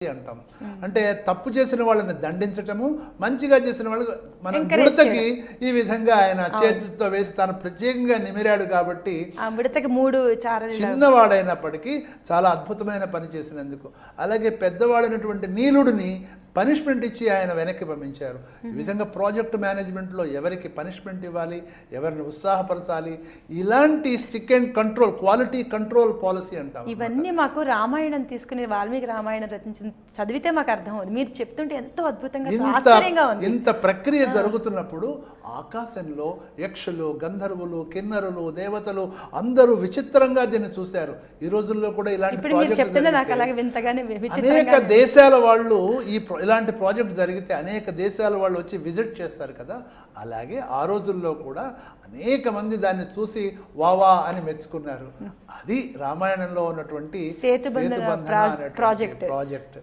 అంటాం. అంటే తప్పు చేసిన వాళ్ళని దండించటము మంచిగా చేసిన వాళ్ళు మన బుడతకి ఈ విధంగా ఆయన చేతులతో వేసి తాను ప్రత్యేకంగా నిమిరాడు కాబట్టి మిడతకి మూడు చిన్నవాడైనప్పటికీ చాలా అద్భుతమైన పని చేసినందుకు. అలాగే పెద్దవాడైనటువంటి నీలుడిని పనిష్మెంట్ ఇచ్చి ఆయన వెనక్కి పంపించారు. ఈ విధంగా ప్రాజెక్ట్ మేనేజ్మెంట్లో ఎవరికి పనిష్మెంట్ ఇవ్వాలి ఎవరిని ఉత్సాహపరచాలి ఇలాంటి stick and control quality control policy అంటాం ఇవన్నీ మాకు రామాయణం తీసుకుని వాల్మీకి రామాయణం రచించిన చదివితే మాకు అర్థం అవుతుంది మీరు చెప్తుంటే ఎంతో అద్భుతంగా ఇంత ప్రక్రియ జరుగుతున్నప్పుడు ఆకాశంలో యక్షులు గంధర్వులు కిన్నరులు దేవతలు అందరూ విచిత్రంగా దీన్ని చూశారు. ఈ రోజుల్లో కూడా ఇలాంటి అనేక దేశాల వాళ్ళు ఈ ఇలాంటి ప్రాజెక్ట్ జరిగితే అనేక దేశాల వాళ్ళు వచ్చి విజిట్ చేస్తారు కదా. అలాగే ఆ రోజుల్లో కూడా అనేక మంది దాన్ని చూసి వావా అని మెచ్చుకున్నారు. అది రామాయణంలో ఉన్నటువంటి సేతుబంధన అనేటువంటి. ప్రాజెక్ట్.